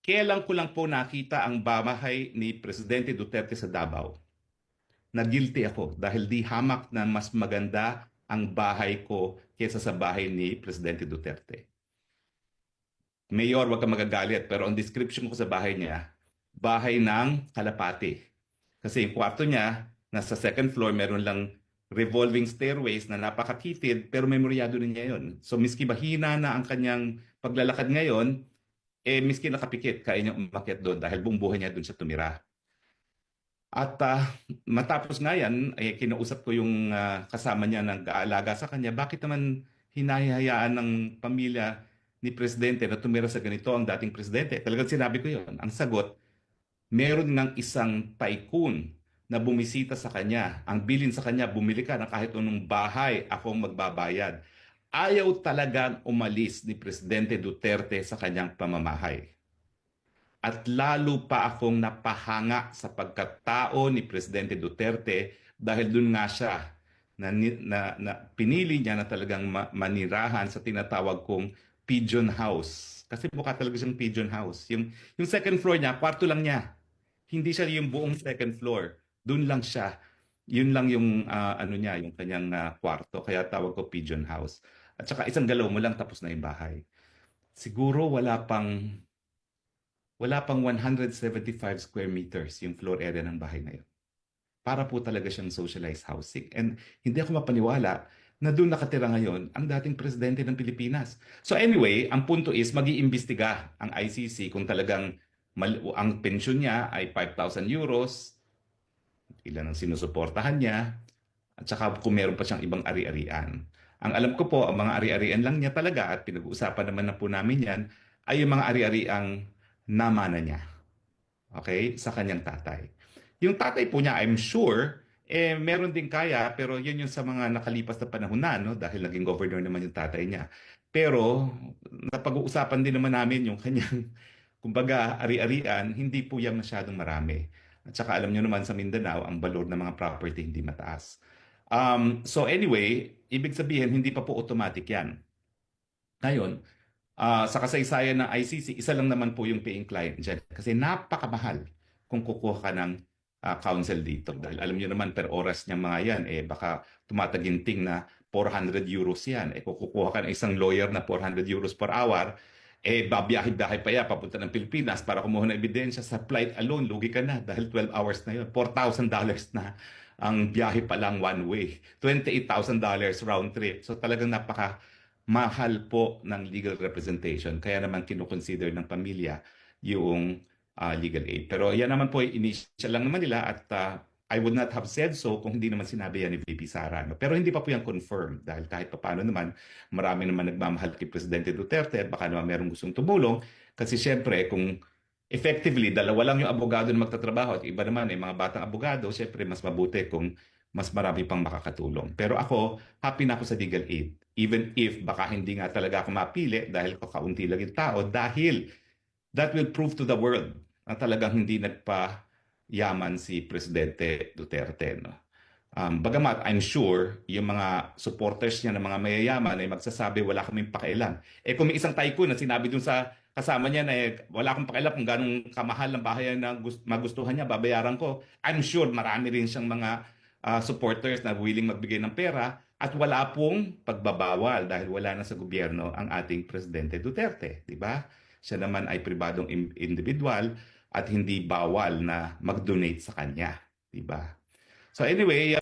Kailan ko lang po nakita ang bahay ni Presidente Duterte sa Davao. Na-guilty ako dahil di hamak na mas maganda ang bahay ko kaysa sa bahay ni Presidente Duterte. Mayor, wag ka magagalit, pero ang description ko sa bahay niya, bahay ng kalapati. Kasi yung kwarto niya, nasa second floor, meron lang revolving stairways na napakatitid, pero memoryado na niya yun. So miski mahina na ang kanyang paglalakad ngayon, eh miski nakapikit, kaya niya umakyat doon dahil buong buhay niya doon siya tumira. At ah, matapos nga yan, eh, kinausap ko yung ah, kasama niya ng kaalaga sa kanya, bakit naman hinahayaan ng pamilya ni Presidente na tumira sa ganito ang dating Presidente? Talagang sinabi ko yon. Ang sagot, meron ng isang tycoon na bumisita sa kanya. Ang bilin sa kanya, bumili ka ng kahit anong bahay, akong magbabayad. Ayaw talagang umalis ni Presidente Duterte sa kanyang pamamahay. At lalo pa akong napahanga sa pagkatao ni Presidente Duterte dahil dun nga siya na, na, na pinili niya na talagang ma- manirahan sa tinatawag kong pigeon house. Kasi mukha talaga siyang pigeon house. Yung, yung second floor niya, kwarto lang niya. Hindi siya yung buong second floor. Doon lang siya. Yun lang yung ah, ano niya, yung kanyang ah, kwarto. Kaya tawag ko pigeon house. At saka isang galaw mo lang tapos na yung bahay. Siguro wala pang wala pang 175 square meters yung floor area ng bahay na yun. Para po talaga siyang socialized housing. And hindi ako mapaniwala na doon nakatira ngayon ang dating presidente ng Pilipinas. So anyway, ang punto is mag-iimbestiga ang ICC kung talagang mal- ang pensyon niya ay 5,000 euros, ilan ang sinusuportahan niya, at saka kung meron pa siyang ibang ari-arian. Ang alam ko po, ang mga ari-arian lang niya talaga at pinag-uusapan naman na po namin yan, ay yung mga ari-ariang namana niya. Okay? Sa kanyang tatay. Yung tatay po niya, I'm sure, eh, meron din kaya, pero yun yung sa mga nakalipas na panahon na, no? dahil naging governor naman yung tatay niya. Pero, napag-uusapan din naman namin yung kanyang, kumbaga, ari-arian, hindi po yan masyadong marami. At saka alam nyo naman sa Mindanao, ang balor ng mga property hindi mataas. Um, so anyway, ibig sabihin, hindi pa po automatic yan. Ngayon, ah, sa kasaysayan ng ICC, isa lang naman po yung paying client dyan. Kasi napakamahal kung kukuha ka ng ah, counsel dito. Dahil alam niyo naman, per oras niya mga yan, eh baka tumataginting na 400 euros yan. Eh kung kukuha ka ng isang lawyer na 400 euros per hour, eh babiyahe-biyahe pa yan papunta ng Pilipinas para kumuha ng ebidensya sa flight alone, lugi ka na dahil 12 hours na yun. $4,000 na ang biyahe pa lang one way. $28,000 round trip. So talagang napaka mahal po ng legal representation. Kaya naman kinukonsider ng pamilya yung ah, legal aid. Pero yan naman po, initial lang naman nila at ah, I would not have said so kung hindi naman sinabi yan ni VP Sara. No? Pero hindi pa po yan confirmed dahil kahit paano naman, marami naman nagmamahal kay Presidente Duterte at baka naman merong gustong tumulong. Kasi syempre, kung effectively, dalawa lang yung abogado na magtatrabaho at iba naman ay mga batang abogado, syempre mas mabuti kung mas marami pang makakatulong. Pero ako, happy na ako sa legal aid. Even if baka hindi nga talaga ako mapili dahil kakaunti lang yung tao dahil that will prove to the world na talagang hindi nagpa-yaman si Presidente Duterte. No? Um, bagamat I'm sure yung mga supporters niya ng mga mayayaman ay magsasabi wala kaming pakialam. Eh kung may isang tycoon na sinabi dun sa kasama niya na eh, wala akong pakialam kung ganong kamahal ng bahay na gust- magustuhan niya, babayaran ko. I'm sure marami rin siyang mga ah, supporters na willing magbigay ng pera at wala pong pagbabawal dahil wala na sa gobyerno ang ating Presidente Duterte, di ba? Siya naman ay pribadong individual at hindi bawal na mag-donate sa kanya, di ba? So anyway,